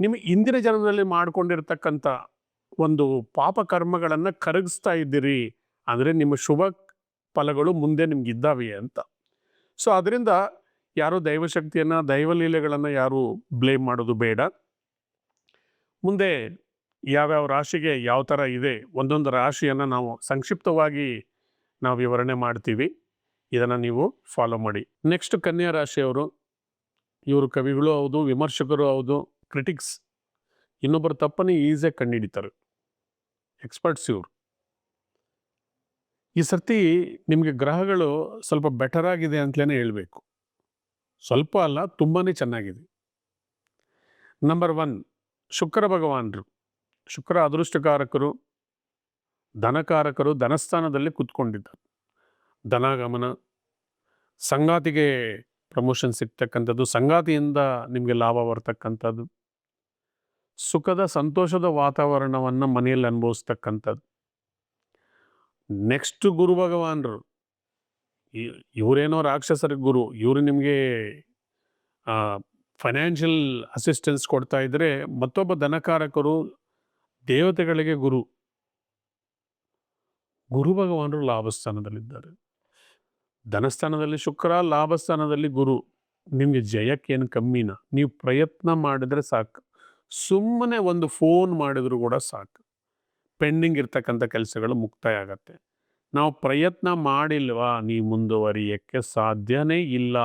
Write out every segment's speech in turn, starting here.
ನಿಮ್ಮ ಇಂದಿನ ಜನ್ಮದಲ್ಲಿ ಮಾಡಿಕೊಂಡಿರ್ತಕ್ಕಂಥ ಒಂದು ಪಾಪ ಕರ್ಮಗಳನ್ನು ಕರಗಿಸ್ತಾ ಇದ್ದೀರಿ. ಅಂದರೆ ನಿಮ್ಮ ಶುಭ ಫಲಗಳು ಮುಂದೆ ನಿಮ್ಗೆ ಇದ್ದಾವೆ ಅಂತ. ಸೊ ಅದರಿಂದ ಯಾರು ದೈವಶಕ್ತಿಯನ್ನು, ದೈವಲೀಲೆಗಳನ್ನು ಯಾರು ಬ್ಲೇಮ್ ಮಾಡೋದು ಬೇಡ. ಮುಂದೆ ಯಾವ್ಯಾವ ರಾಶಿಗೆ ಯಾವ ಥರ ಇದೆ, ಒಂದೊಂದು ರಾಶಿಯನ್ನು ನಾವು ಸಂಕ್ಷಿಪ್ತವಾಗಿ ನಾವು ವಿವರಣೆ ಮಾಡ್ತೀವಿ. ಇದನ್ನು ನೀವು ಫಾಲೋ ಮಾಡಿ. ನೆಕ್ಸ್ಟ್ ಕನ್ಯಾ ರಾಶಿಯವರು, ಇವರು ಕವಿಗಳು ಹೌದು, ವಿಮರ್ಶಕರು ಹೌದು ಕ್ರಿಟಿಕ್ಸ್ ಇನ್ನೊಬ್ಬರ ತಪ್ಪನ್ನು ಈಸಿಯಾಗಿ ಕಂಡುಹಿಡಿತಾರೆ. ಎಕ್ಸ್ಪರ್ಟ್ಸ್ ಇವರು. ಈ ಸರ್ತಿ ನಿಮಗೆ ಗ್ರಹಗಳು ಸ್ವಲ್ಪ ಬೆಟರ್ ಆಗಿದೆ ಅಂತಲೇ ಹೇಳಬೇಕು. ಸ್ವಲ್ಪ ಅಲ್ಲ ತುಂಬಾ ಚೆನ್ನಾಗಿದೆ. ನಂಬರ್ ಒನ್ ಶುಕ್ರ ಭಗವಾನರು. ಶುಕ್ರ ಅದೃಷ್ಟಕಾರಕರು, ಧನಕಾರಕರು ಧನಸ್ಥಾನದಲ್ಲಿ ಕೂತ್ಕೊಂಡಿದ್ದಾರೆ. ಧನಾಗಮನ, ಸಂಗಾತಿಗೆ ಪ್ರಮೋಷನ್ ಸಿಗ್ತಕ್ಕಂಥದ್ದು, ಸಂಗಾತಿಯಿಂದ ನಿಮಗೆ ಲಾಭ ಬರ್ತಕ್ಕಂಥದ್ದು. ಸುಖದ ಸಂತೋಷದ ವಾತಾವರಣವನ್ನು ಮನೆಯಲ್ಲಿ ಅನುಭವಿಸ್ತಕ್ಕಂಥದ್ದು. ನೆಕ್ಸ್ಟ್ ಗುರು ಭಗವಾನರು ಇವರೇನೋ ರಾಕ್ಷಸರ ಗುರು, ಇವರು ನಿಮಗೆ ಫೈನಾನ್ಷಿಯಲ್ ಅಸಿಸ್ಟೆನ್ಸ್ ಕೊಡ್ತಾ ಇದ್ರೆ ಮತ್ತೊಬ್ಬ ಧನಕಾರಕರು ದೇವತೆಗಳಿಗೆ ಗುರು. ಗುರು ಭಗವಾನರು ಲಾಭಸ್ಥಾನದಲ್ಲಿದ್ದಾರೆ. ಧನಸ್ಥಾನದಲ್ಲಿ ಶುಕ್ರ, ಲಾಭಸ್ಥಾನದಲ್ಲಿ ಗುರು. ನಿಮಗೆ ಜಯಕ್ಕೇನು ಕಮ್ಮಿನ? ನೀವು ಪ್ರಯತ್ನ ಮಾಡಿದರೆ ಸಾಕು. ಸುಮ್ಮನೆ ಒಂದು ಫೋನ್ ಮಾಡಿದ್ರು ಕೂಡ ಸಾಕು. ಪೆಂಡಿಂಗ್ ಇರ್ತಕ್ಕಂಥ ಕೆಲಸಗಳು ಮುಕ್ತಾಯ ಆಗತ್ತೆ ನಾವು ಪ್ರಯತ್ನ ಮಾಡಿಲ್ವಾ, ನೀ ಮುಂದುವರಿಯಕ್ಕೆ ಸಾಧ್ಯನೇ ಇಲ್ಲ.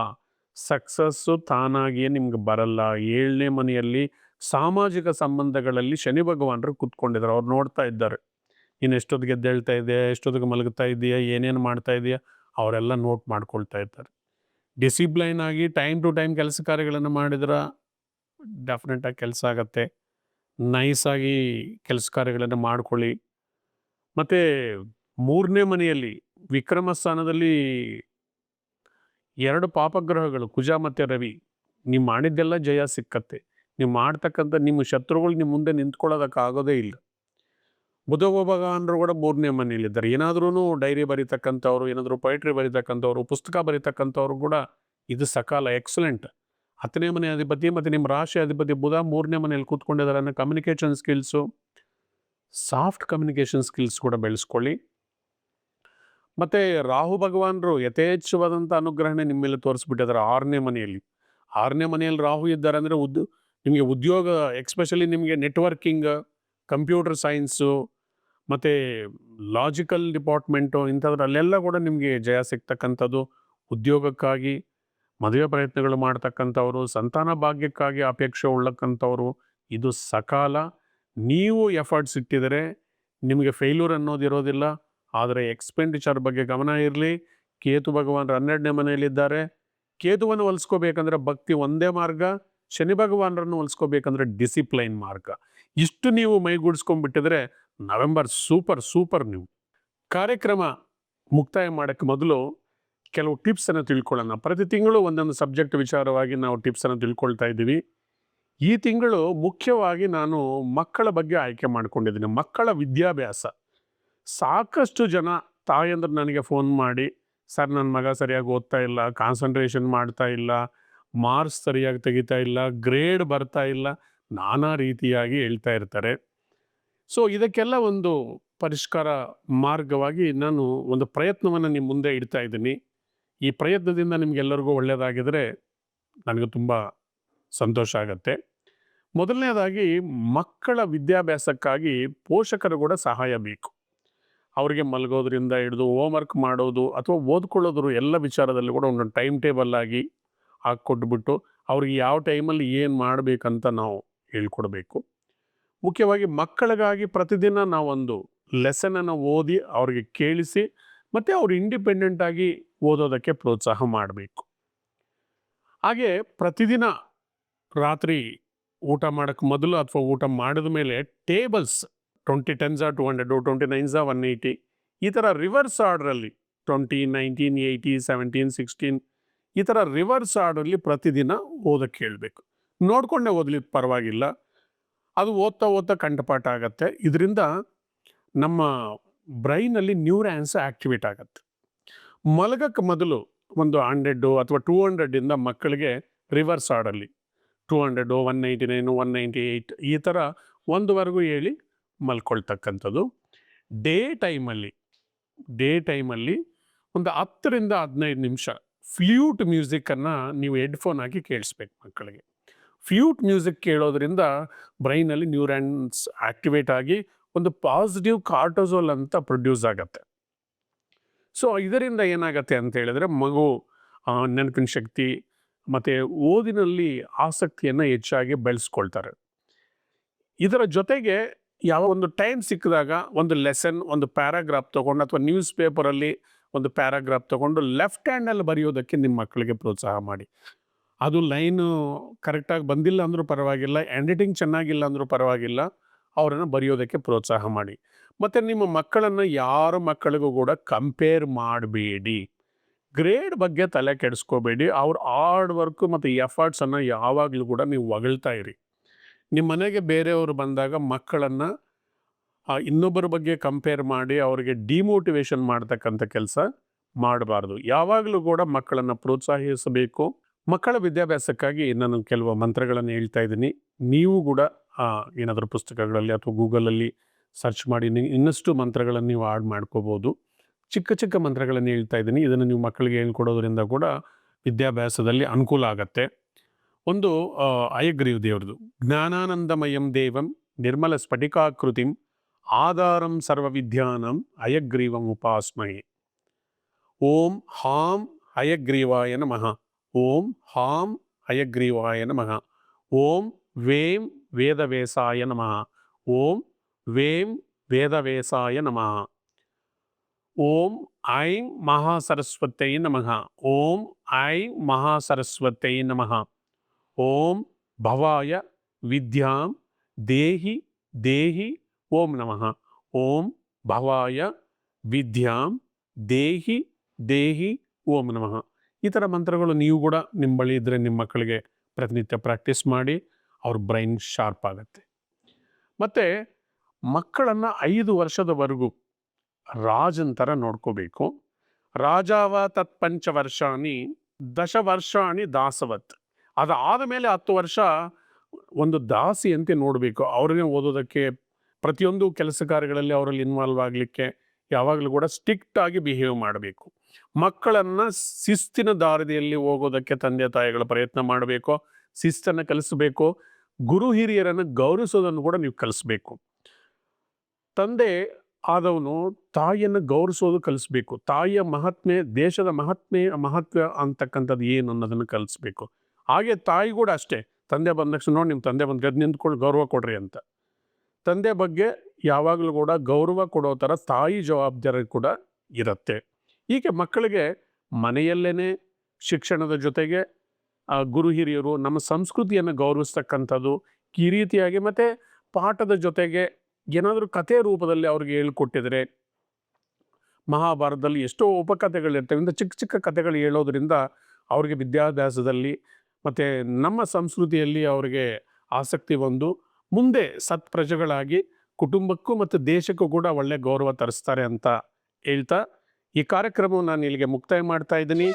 ಸಕ್ಸಸ್ಸು ತಾನಾಗಿಯೇ ನಿಮ್ಗೆ ಬರಲ್ಲ. ಏಳನೇ ಮನೆಯಲ್ಲಿ ಸಾಮಾಜಿಕ ಸಂಬಂಧಗಳಲ್ಲಿ ಶನಿ ಭಗವಾನರು ಕೂತ್ಕೊಂಡಿದ್ದಾರೆ ಅವ್ರು ನೋಡ್ತಾ ಇದ್ದಾರೆ. ನೀನು ಎಷ್ಟೊತ್ತಿಗೆ ಎದ್ದೇಳ್ತಾ ಇದೆಯಾ? ಎಷ್ಟೊತ್ತಿಗೆ ಮಲಗ್ತಾ ಇದೆಯಾ? ಏನೇನು ಮಾಡ್ತಾ ಇದೆಯಾ? ಅವರೆಲ್ಲ ನೋಟ್ ಮಾಡ್ಕೊಳ್ತಾ ಇರ್ತಾರೆ ಡಿಸಿಪ್ಲೈನ್ ಆಗಿ ಟೈಮ್ ಟು ಟೈಮ್ ಕೆಲಸ ಕಾರ್ಯಗಳನ್ನು ಮಾಡಿದ್ರೆ? ಡೆಫಿನೆಟಾಗಿ ಕೆಲಸ ಆಗತ್ತೆ. ನೈಸಾಗಿ ಕೆಲಸ ಕಾರ್ಯಗಳನ್ನು ಮಾಡ್ಕೊಳ್ಳಿ. ಮತ್ತು ಮೂರನೇ ಮನೆಯಲ್ಲಿ ವಿಕ್ರಮ ಸ್ಥಾನದಲ್ಲಿ ಎರಡು ಪಾಪಗ್ರಹಗಳು, ಕುಜ ಮತ್ತು ರವಿ. ನೀವು ಮಾಡಿದ್ದೆಲ್ಲ ಜಯ ಸಿಕ್ಕತ್ತೆ. ನೀವು ಮಾಡ್ತಕ್ಕಂಥ ನಿಮ್ಮ ಶತ್ರುಗಳು ನಿಮ್ಮ ಮುಂದೆ ನಿಂತ್ಕೊಳ್ಳೋದಕ್ಕಾಗೋದೇ ಇಲ್ಲ. ಬುಧ ಭಗವಾನರು ಕೂಡ ಮೂರನೇ ಮನೆಯಲ್ಲಿದ್ದಾರೆ. ಏನಾದ್ರೂ ಡೈರಿ ಬರೀತಕ್ಕಂಥವ್ರು, ಏನಾದರೂ ಪೊಯಿಟ್ರಿ ಬರೀತಕ್ಕಂಥವ್ರು, ಪುಸ್ತಕ ಬರೀತಕ್ಕಂಥವ್ರು ಕೂಡ ಇದು ಸಕಾಲ ಎಕ್ಸಲೆಂಟ್ ಹತ್ತನೇ ಮನೆ ಅಧಿಪತಿ ಮತ್ತು ನಿಮ್ಮ ರಾಶಿ ಅಧಿಪತಿ ಬುಧ ಮೂರನೇ ಮನೆಯಲ್ಲಿ ಕೂತ್ಕೊಂಡಿದ್ದಾರೆ ಅನ್ನೋ communication skills soft communication skills ಕೂಡ ಬೆಳೆಸ್ಕೊಳ್ಳಿ. ಮತ್ತು ರಾಹು ಭಗವಾನರು ಯಥೇಚ್ಛವಾದಂಥ ಅನುಗ್ರಹಣೆ ನಿಮ್ಮ ಮೇಲೆ ತೋರಿಸ್ಬಿಟ್ಟಿದ್ದಾರೆ ಆರನೇ ಮನೆಯಲ್ಲಿ. ಆರನೇ ಮನೆಯಲ್ಲಿ ರಾಹು ಇದ್ದಾರೆ ಅಂದರೆ ಉದ್, ನಿಮಗೆ ಉದ್ಯೋಗ ಎಕ್ಸ್ಪೆಷಲಿ ನಿಮಗೆ ನೆಟ್ವರ್ಕಿಂಗ್ ಕಂಪ್ಯೂಟರ್ ಸೈನ್ಸು ಮತ್ತು ಲಾಜಿಕಲ್ ಡಿಪಾರ್ಟ್ಮೆಂಟು ಇಂಥದ್ರಲ್ಲೆಲ್ಲ ಕೂಡ ನಿಮಗೆ ಜಯ ಸಿಗ್ತಕ್ಕಂಥದ್ದು ಉದ್ಯೋಗಕ್ಕಾಗಿ. ಮದುವೆ ಪ್ರಯತ್ನಗಳು ಮಾಡ್ತಕ್ಕಂಥವ್ರು, ಸಂತಾನ ಭಾಗ್ಯಕ್ಕಾಗಿ ಅಪೇಕ್ಷೆ ಉಳ್ಳಕ್ಕಂಥವ್ರು, ಇದು ಸಕಾಲ. ನೀವು ಎಫರ್ಟ್ಸ್ ಇಟ್ಟಿದರೆ ನಿಮಗೆ ಫೇಲ್ಯೂರ್ ಅನ್ನೋದು ಇರೋದಿಲ್ಲ. ಆದರೆ ಎಕ್ಸ್ಪೆಂಡಿಚರ್ ಬಗ್ಗೆ ಗಮನ ಇರಲಿ. ಕೇತು ಭಗವಾನರು ಹನ್ನೆರಡನೇ ಮನೆಯಲ್ಲಿದ್ದಾರೆ. ಕೇತುವನ್ನು ಹೊಲಿಸ್ಕೋಬೇಕಂದ್ರೆ ಭಕ್ತಿ ಒಂದೇ ಮಾರ್ಗ. ಶನಿ ಭಗವಾನರನ್ನು ಹೊಲಿಸ್ಕೋಬೇಕಂದ್ರೆ ಡಿಸಿಪ್ಲೈನ್ ಮಾರ್ಗ. ಇಷ್ಟು ನೀವು ಮೈಗೂಡಿಸ್ಕೊಂಡ್ಬಿಟ್ಟಿದ್ರೆ ನವೆಂಬರ್ ಸೂಪರ್ ಸೂಪರ್ ನೀವು. ಕಾರ್ಯಕ್ರಮ ಮುಕ್ತಾಯ ಮಾಡೋಕ್ಕೆ ಮೊದಲು ಕೆಲವು ಟಿಪ್ಸನ್ನು ತಿಳ್ಕೊಳ್ಳೋಣ. ಪ್ರತಿ ತಿಂಗಳು ಒಂದೊಂದು ಸಬ್ಜೆಕ್ಟ್ ವಿಚಾರವಾಗಿ ನಾವು ಟಿಪ್ಸನ್ನು ತಿಳ್ಕೊಳ್ತಾ ಇದ್ದೀವಿ. ಈ ತಿಂಗಳು ಮುಖ್ಯವಾಗಿ ನಾನು ಮಕ್ಕಳ ಬಗ್ಗೆ ಆಯ್ಕೆ ಮಾಡ್ಕೊಂಡಿದ್ದೀನಿ. ಮಕ್ಕಳ ವಿದ್ಯಾಭ್ಯಾಸ. ಸಾಕಷ್ಟು ಜನ ತಾಯಂದ್ರೆ ನನಗೆ ಫೋನ್ ಮಾಡಿ, ಸರ್ ನನ್ನ ಮಗ ಸರಿಯಾಗಿ ಓದ್ತಾ ಇಲ್ಲ ಕಾನ್ಸಂಟ್ರೇಷನ್ ಮಾಡ್ತಾ ಇಲ್ಲ ಮಾರ್ಕ್ಸ್ ಸರಿಯಾಗಿ ತೆಗಿತಾ ಇಲ್ಲ ಗ್ರೇಡ್ ಬರ್ತಾ ಇಲ್ಲ, ನಾನಾ ರೀತಿಯಾಗಿ ಹೇಳ್ತಾ ಇರ್ತಾರೆ. ಸೊ ಇದಕ್ಕೆಲ್ಲ ಒಂದು ಪರಿಷ್ಕಾರ ಮಾರ್ಗವಾಗಿ ನಾನು ಒಂದು ಪ್ರಯತ್ನವನ್ನು ನಿಮ್ಮ ಮುಂದೆ ಇಡ್ತಾ ಇದ್ದೀನಿ. ಈ ಪ್ರಯತ್ನದಿಂದ ನಿಮಗೆಲ್ಲರಿಗೂ ಒಳ್ಳೆಯದಾಗಿದ್ದರೆ ನನಗೆ ತುಂಬ ಸಂತೋಷ ಆಗತ್ತೆ. ಮೊದಲನೇದಾಗಿ ಮಕ್ಕಳ ವಿದ್ಯಾಭ್ಯಾಸಕ್ಕಾಗಿ ಪೋಷಕರು ಕೂಡ ಸಹಾಯ ಬೇಕು. ಅವರಿಗೆ ಮಲಗೋದ್ರಿಂದ ಹಿಡಿದು ಹೋಮ್ವರ್ಕ್ ಮಾಡೋದು ಅಥವಾ ಓದ್ಕೊಳ್ಳೋದ್ರು ಎಲ್ಲ ವಿಚಾರದಲ್ಲಿ ಕೂಡ ಒಂದೊಂದು ಟೈಮ್ ಟೇಬಲ್ ಆಗಿ ಹಾಕ್ಕೊಟ್ಬಿಟ್ಟು ಅವ್ರಿಗೆ ಯಾವ ಟೈಮಲ್ಲಿ ಏನು ಮಾಡಬೇಕಂತ ನಾವು ಹೇಳ್ಕೊಡ್ಬೇಕು. ಮುಖ್ಯವಾಗಿ ಮಕ್ಕಳಿಗಾಗಿ ಪ್ರತಿದಿನ ನಾವೊಂದು ಲೆಸನನ್ನು ಓದಿ ಅವ್ರಿಗೆ ಕೇಳಿಸಿ ಮತ್ತು ಅವ್ರು ಇಂಡಿಪೆಂಡೆಂಟಾಗಿ ಓದೋದಕ್ಕೆ ಪ್ರೋತ್ಸಾಹ ಮಾಡಬೇಕು. ಹಾಗೆ ಪ್ರತಿದಿನ ರಾತ್ರಿ ಊಟ ಮಾಡೋಕ್ಕೆ ಮೊದಲು ಅಥವಾ ಊಟ ಮಾಡಿದ ಮೇಲೆ ಟೇಬಲ್ಸ್ ಟ್ವೆಂಟಿ ಟೆನ್ಸಾ ಟು ಹಂಡ್ರೆಡು ಟ್ವೆಂಟಿ ನೈನ್ಸಾ ಒನ್ ಏಯ್ಟಿ ಈ ಥರ reverse ಆರ್ಡ್ರಲ್ಲಿ twenty nineteen eighty seventeen sixteen ಈ ಥರ ರಿವರ್ಸ್ ಆರ್ಡ್ರಲ್ಲಿ ಪ್ರತಿದಿನ ಓದಕ್ಕೆ ಹೇಳಬೇಕು. ನೋಡ್ಕೊಂಡೇ ಓದಲಿ ಪರವಾಗಿಲ್ಲ. ಅದು ಓದ್ತಾ ಓದ್ತಾ ಕಂಠಪಾಠ ಆಗತ್ತೆ. ಇದರಿಂದ ನಮ್ಮ ಬ್ರೈನಲ್ಲಿ ನ್ಯೂರಾನ್ಸ್ ಆ್ಯಕ್ಟಿವೇಟ್ ಆಗತ್ತೆ. ಮಲಗಕ್ಕೆ ಮೊದಲು ಒಂದು ಹಂಡ್ರೆಡ್ಡು ಅಥವಾ ಟೂ ಹಂಡ್ರೆಡ್ಡಿಂದ ಮಕ್ಕಳಿಗೆ reverse ಆಡಲ್ಲಿ two hundred one ninety nine, one ninety eight ಈ ಥರ ಒಂದುವರೆಗೂ ಹೇಳಿ ಮಲ್ಕೊಳ್ತಕ್ಕಂಥದ್ದು. ಡೇ ಟೈಮಲ್ಲಿ ಡೇ ಟೈಮಲ್ಲಿ ಒಂದು ಹತ್ತರಿಂದ ಹದಿನೈದು ನಿಮಿಷ ಫ್ಲ್ಯೂಟ್ ಮ್ಯೂಸಿಕ್ಕನ್ನು ನೀವು ಹೆಡ್ಫೋನ್ ಹಾಕಿ ಕೇಳಿಸ್ಬೇಕು ಮಕ್ಕಳಿಗೆ. ಫ್ಲ್ಯೂಟ್ ಮ್ಯೂಸಿಕ್ ಕೇಳೋದ್ರಿಂದ ಬ್ರೈನಲ್ಲಿ ನ್ಯೂರಾನ್ಸ್ ಆಕ್ಟಿವೇಟ್ ಆಗಿ ಒಂದು ಪಾಸಿಟಿವ್ ಕಾರ್ಟೋಸೋಲ್ ಅಂತ ಪ್ರೊಡ್ಯೂಸ್ ಆಗತ್ತೆ. ಸೊ, ಇದರಿಂದ ಏನಾಗತ್ತೆ ಅಂತ ಹೇಳಿದ್ರೆ, ಮಗು ನೆನಪಿನ ಶಕ್ತಿ ಮತ್ತು ಓದಿನಲ್ಲಿ ಆಸಕ್ತಿಯನ್ನು ಹೆಚ್ಚಾಗಿ ಬೆಳೆಸ್ಕೊಳ್ತಾರೆ. ಇದರ ಜೊತೆಗೆ ಯಾವ ಒಂದು ಟೈಮ್ ಸಿಕ್ಕಿದಾಗ ಒಂದು ಲೆಸನ್ ಒಂದು ಪ್ಯಾರಾಗ್ರಾಫ್ ತೊಗೊಂಡು ಅಥವಾ ನ್ಯೂಸ್ ಪೇಪರಲ್ಲಿ ಒಂದು ಪ್ಯಾರಾಗ್ರಾಫ್ ತೊಗೊಂಡು ಲೆಫ್ಟ್ ಹ್ಯಾಂಡಲ್ಲಿ ಬರೆಯೋದಕ್ಕೆ ನಿಮ್ಮ ಮಕ್ಕಳಿಗೆ ಪ್ರೋತ್ಸಾಹ ಮಾಡಿ. ಅದು ಲೈನು ಕರೆಕ್ಟಾಗಿ ಬಂದಿಲ್ಲ ಅಂದರೂ ಪರವಾಗಿಲ್ಲ ಎಡಿಟಿಂಗ್ ಚೆನ್ನಾಗಿಲ್ಲ ಅಂದರೂ ಪರವಾಗಿಲ್ಲ, ಅವರನ್ನು ಬರೆಯೋದಕ್ಕೆ ಪ್ರೋತ್ಸಾಹ ಮಾಡಿ. ಮತ್ತು ನಿಮ್ಮ ಮಕ್ಕಳನ್ನು ಯಾರ ಮಕ್ಕಳಿಗೂ ಕೂಡ ಕಂಪೇರ್ ಮಾಡಬೇಡಿ. ಗ್ರೇಡ್ ಬಗ್ಗೆ ತಲೆ ಕೆಡಿಸ್ಕೋಬೇಡಿ. ಅವ್ರ ಹಾರ್ಡ್ ವರ್ಕು ಮತ್ತು ಎಫರ್ಟ್ಸನ್ನು ಯಾವಾಗಲೂ ಕೂಡ ನೀವು ಹೊಗಳ್ತಾ ಇರಿ. ನಿಮ್ಮ ಮನೆಗೆ ಬೇರೆಯವರು ಬಂದಾಗ ಮಕ್ಕಳನ್ನು ಇನ್ನೊಬ್ಬರ ಬಗ್ಗೆ ಕಂಪೇರ್ ಮಾಡಿ ಅವರಿಗೆ ಡಿಮೋಟಿವೇಶನ್ ಮಾಡ್ತಕ್ಕಂಥ ಕೆಲಸ ಮಾಡಬಾರ್ದು. ಯಾವಾಗಲೂ ಕೂಡ ಮಕ್ಕಳನ್ನು ಪ್ರೋತ್ಸಾಹಿಸಬೇಕು. ಮಕ್ಕಳ ವಿದ್ಯಾಭ್ಯಾಸಕ್ಕಾಗಿ ನಾನು ಕೆಲವು ಮಂತ್ರಗಳನ್ನು ಹೇಳ್ತಾ ಇದ್ದೀನಿ. ನೀವು ಕೂಡ ಏನಾದರೂ ಪುಸ್ತಕಗಳಲ್ಲಿ ಅಥವಾ ಗೂಗಲಲ್ಲಿ ಸರ್ಚ್ ಮಾಡಿ ಇನ್ನಷ್ಟು ಮಂತ್ರಗಳನ್ನು ನೀವು ಆಡ್ ಮಾಡ್ಕೋಬೋದು. ಚಿಕ್ಕ ಚಿಕ್ಕ ಮಂತ್ರಗಳನ್ನು ಹೇಳ್ತಾ ಇದ್ದೀನಿ. ಇದನ್ನು ನೀವು ಮಕ್ಕಳಿಗೆ ಹೇಳ್ಕೊಡೋದ್ರಿಂದ ಕೂಡ ವಿದ್ಯಾಭ್ಯಾಸದಲ್ಲಿ ಅನುಕೂಲ ಆಗತ್ತೆ. ಒಂದು ಅಯಗ್ರೀವ್ ದೇವ್ರದು. ಜ್ಞಾನಾನಂದಮಯಂ ದೇವಂ ನಿರ್ಮಲ ಸ್ಫಟಿಕಾಕೃತಿಂ ಆಧಾರಂ ಸರ್ವವಿದ್ಯಾನಂ ಅಯಗ್ರೀವಂ ಉಪಾಸ್ಮಹಿ. ಓಂ ಹಾಂ ಅಯಗ್ರೀವಾಯ ನಮಃ. ಓಂ ಹಾಂ ಅಯಗ್ರೀವಾಯ ನಮಃ. ಓಂ ವೇಂ ವೇದವೇಸಾಯ ನಮಃ. ಓಂ ವೇಂ ವೇದವೇಸಾಯ ನಮಃ ಓಂ ಐಂ ಮಹಾಸರಸ್ವತೈ ನಮಃ ಓಂ ಐಂ ಮಹಾಸರಸ್ವತೈ ನಮಃ ಓಂ ಭವಾಯ ವಿದ್ಯಾಂ ದೇಹಿ ದೇಹಿ ಓಂ ನಮಃ ಓಂ ಭವಾಯ ವಿದ್ಯಾಂ ದೇಹಿ ದೇಹಿ ಓಂ ನಮಃ ಈ ಥರ ಮಂತ್ರಗಳು ನೀವು ಕೂಡ ನಿಮ್ಮ ಬಳಿ ಇದ್ದರೆ ನಿಮ್ಮ ಮಕ್ಕಳಿಗೆ ಪ್ರತಿನಿತ್ಯ ಪ್ರಾಕ್ಟೀಸ್ ಮಾಡಿ, ಅವ್ರ ಬ್ರೈನ್ ಶಾರ್ಪ್ ಆಗುತ್ತೆ. ಮತ್ತು ಮಕ್ಕಳನ್ನು ಐದು ವರ್ಷದವರೆಗೂ ರಾಜನ ಥರ ನೋಡ್ಕೋಬೇಕು. ರಾಜಾವ ತತ್ ಪಂಚವರ್ಷಾಣಿ ದಶ ವರ್ಷಾಣಿ ದಾಸವತ್. ಅದಾದ ಮೇಲೆ ಹತ್ತು ವರ್ಷ ಒಂದು ದಾಸಿಯಂತೆ ನೋಡಬೇಕು. ಅವ್ರಿಗೆ ಓದೋದಕ್ಕೆ ಪ್ರತಿಯೊಂದು ಕೆಲಸ ಕಾರ್ಯಗಳಲ್ಲಿ ಅವರಲ್ಲಿ ಇನ್ವಾಲ್ವ್ ಆಗಲಿಕ್ಕೆ ಯಾವಾಗಲೂ ಕೂಡ ಸ್ಟ್ರಿಕ್ಟ್ ಆಗಿ ಬಿಹೇವ್ ಮಾಡಬೇಕು. ಮಕ್ಕಳನ್ನು ಶಿಸ್ತಿನ ದಾರಿಯಲ್ಲಿ ಹೋಗೋದಕ್ಕೆ ತಂದೆ ತಾಯಿಗಳ ಪ್ರಯತ್ನ ಮಾಡಬೇಕು. ಶಿಸ್ತನ್ನು ಕಲಿಸಬೇಕು. ಗುರು ಹಿರಿಯರನ್ನು ಗೌರವಿಸೋದನ್ನು ಕೂಡ ನೀವು ಕಲಿಸ್ಬೇಕು. ತಂದೆ ಆದವನು ತಾಯಿಯನ್ನು ಗೌರವಿಸೋದು ಕಲಿಸ್ಬೇಕು. ತಾಯಿಯ ಮಹಾತ್ಮೆ, ದೇಶದ ಮಹಾತ್ಮೆ, ಮಹತ್ವ ಅಂತಕ್ಕಂಥದ್ದು ಏನು ಅನ್ನೋದನ್ನು ಕಲಿಸ್ಬೇಕು. ಹಾಗೆ ತಾಯಿ ಕೂಡ ಅಷ್ಟೇ. ತಂದೆ ಬಂದ ತಕ್ಷಣ ನೋಡಿ ನಿಮ್ಮ ತಂದೆ ಬಂದು ಗದ್ದು ನಿಂತ್ಕೊಂಡು ಗೌರವ ಕೊಡ್ರಿ ಅಂತ. ತಂದೆ ಬಗ್ಗೆ ಯಾವಾಗಲೂ ಕೂಡ ಗೌರವ ಕೊಡೋ ಥರ ತಾಯಿ ಜವಾಬ್ದಾರಿ ಕೂಡ ಇರುತ್ತೆ. ಹೀಗೆ ಮಕ್ಕಳಿಗೆ ಮನೆಯಲ್ಲೇ ಶಿಕ್ಷಣದ ಜೊತೆಗೆ ಗುರು ಹಿರಿಯರು ನಮ್ಮ ಸಂಸ್ಕೃತಿಯನ್ನು ಗೌರವಿಸ್ತಕ್ಕಂಥದ್ದು ಈ ರೀತಿಯಾಗಿ ಮತ್ತು ಪಾಠದ ಜೊತೆಗೆ ಏನಾದರೂ ಕಥೆ ರೂಪದಲ್ಲಿ ಅವ್ರಿಗೆ ಹೇಳ್ಕೊಟ್ಟಿದ್ರೆ, ಮಹಾಭಾರತದಲ್ಲಿ ಎಷ್ಟೋ ಉಪಕಥೆಗಳಿರ್ತವೆ. ಚಿಕ್ಕ ಚಿಕ್ಕ ಕಥೆಗಳು ಹೇಳೋದ್ರಿಂದ ಅವ್ರಿಗೆ ವಿದ್ಯಾಭ್ಯಾಸದಲ್ಲಿ ಮತ್ತು ನಮ್ಮ ಸಂಸ್ಕೃತಿಯಲ್ಲಿ ಅವರಿಗೆ ಆಸಕ್ತಿ ಬಂದು ಮುಂದೆ ಸತ್ ಪ್ರಜೆಗಳಾಗಿ ಕುಟುಂಬಕ್ಕೂ ಮತ್ತು ದೇಶಕ್ಕೂ ಕೂಡ ಒಳ್ಳೆ ಗೌರವ ತರಿಸ್ತಾರೆ ಅಂತ ಹೇಳ್ತಾ ಈ ಕಾರ್ಯಕ್ರಮವನ್ನು ನಾನು ಇಲ್ಲಿಗೆ ಮುಕ್ತಾಯ ಮಾಡ್ತಾ ಇದ್ದೀನಿ.